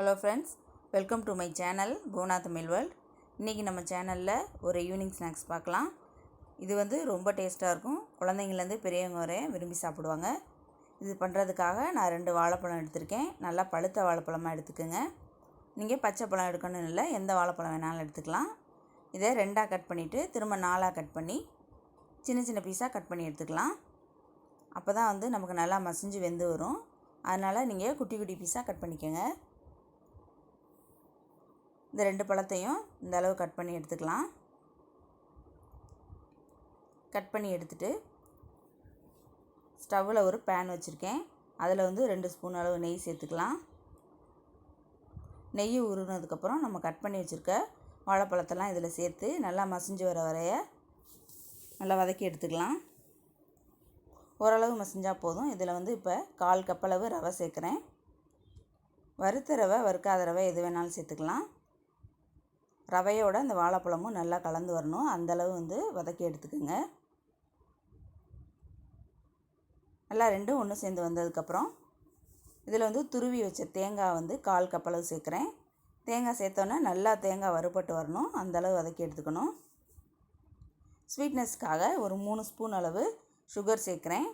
Hello friends welcome to my channel Bhuvana Tamil world இன்றைக்கி நம்ம சேனலில் ஒரு ஈவினிங் ஸ்நாக்ஸ் பார்க்கலாம். இது வந்து ரொம்ப டேஸ்ட்டாக இருக்கும். குழந்தைங்கள்லேருந்து பெரியவங்க வரை விரும்பி சாப்பிடுவாங்க. இது பண்ணுறதுக்காக நான் ரெண்டு வாழைப்பழம் எடுத்திருக்கேன். நல்லா பழுத்த வாழைப்பழமாக எடுத்துக்கோங்க. நீங்கள் பச்சை பழம் எடுக்கணும் இல்லை எந்த வாழைப்பழம் வேணாலும் எடுத்துக்கலாம். இதை ரெண்டாக கட் பண்ணிவிட்டு திரும்ப நாலாக கட் பண்ணி சின்ன சின்ன பீஸாக கட் பண்ணி எடுத்துக்கலாம். அப்போ தான் வந்து நமக்கு நல்லா மசிஞ்சு வெந்து வரும். அதனால் நீங்கள் குட்டி குட்டி பீஸாக கட் பண்ணிக்கோங்க. இந்த ரெண்டு பழத்தையும் இந்த அளவு கட் பண்ணி எடுத்துக்கலாம். கட் பண்ணி எடுத்துட்டு ஸ்டவ்வில் ஒரு பேன் வச்சுருக்கேன். அதில் வந்து ரெண்டு ஸ்பூன் அளவு நெய் சேர்த்துக்கலாம். நெய் உருகினதுக்கப்புறம் நம்ம கட் பண்ணி வச்சுருக்க வாழைப்பழத்தெல்லாம் இதில் சேர்த்து நல்லா மசிஞ்சு வர வரைய நல்லா வதக்கி எடுத்துக்கலாம். ஓரளவு மசிஞ்சால் போதும். இதில் வந்து இப்போ கால் கப்பளவு ரவை சேர்க்குறேன். வறுத்த ரவை வறுக்காத ரவை எது வேணாலும் சேர்த்துக்கலாம். ரவையோட அந்த வாழைப்பழமும் நல்லா கலந்து வரணும். அந்தளவு வந்து வதக்கி எடுத்துக்கோங்க. நல்லா ரெண்டும் ஒன்று சேர்ந்து வந்ததுக்கப்புறம் இதில் வந்து துருவி வச்ச தேங்காய் வந்து கால் கப்பளவு சேர்க்குறேன். தேங்காய் சேர்த்தோன்னே நல்லா தேங்காய் வறுபட்டு வரணும். அந்தளவு வதக்கி எடுத்துக்கணும். ஸ்வீட்னஸ்க்காக ஒரு மூணு ஸ்பூன் அளவு சுகர் சேர்க்குறேன்.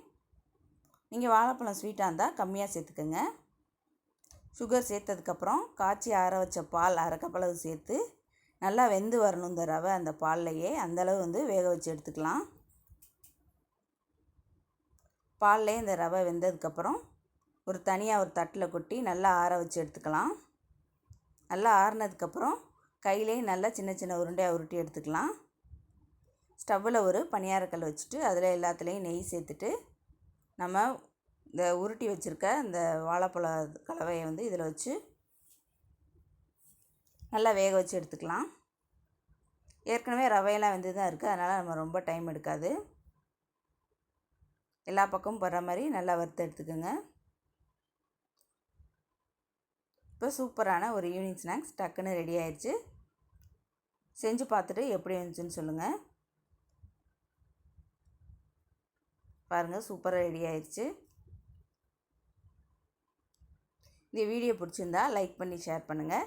நீங்கள் வாழைப்பழம் ஸ்வீட்டாக இருந்தால் கம்மியாக சேர்த்துக்கோங்க. சுகர் சேர்த்ததுக்கப்புறம் காய்ச்சி ஆற வச்ச பால் அரைக்கப்பளவு சேர்த்து நல்லா வெந்து வரணும் இந்த ரவை அந்த பால்லையே. அந்தளவு வந்து வேக வச்சு எடுத்துக்கலாம். பால்லே இந்த ரவை வெந்ததுக்கப்புறம் ஒரு தனியாக ஒரு தட்டில் கொட்டி நல்லா ஆற வச்சு எடுத்துக்கலாம். நல்லா ஆறினதுக்கப்புறம் கையிலே நல்லா சின்ன சின்ன உருண்டையாக உருட்டி எடுத்துக்கலாம். ஸ்டவ்வில் ஒரு பணியாரக்கல் வச்சுட்டு அதில் எல்லாத்துலேயும் நெய் சேர்த்துட்டு நம்ம இந்த உருட்டி வச்சுருக்க இந்த வாழைப்பழ கலவையை வந்து இதில் வச்சு நல்லா வேக வச்சு எடுத்துக்கலாம். ஏற்கனவே ரவையெல்லாம் வந்து தான் இருக்குது அதனால் நம்ம ரொம்ப டைம் எடுக்காது. எல்லா பக்கமும் படுற மாதிரி நல்லா வறுத்து எடுத்துக்கோங்க. இப்போ சூப்பரான ஒரு ஈவினிங் ஸ்நாக்ஸ் டக்குன்னு ரெடி ஆயிடுச்சு செஞ்சு பார்த்துட்டு எப்படி இருந்துச்சுன்னு சொல்லுங்கள் பாருங்கள் சூப்பராக ரெடி ஆயிடுச்சு இந்த வீடியோ பிடிச்சிருந்தா லைக் பண்ணி ஷேர் பண்ணுங்கள்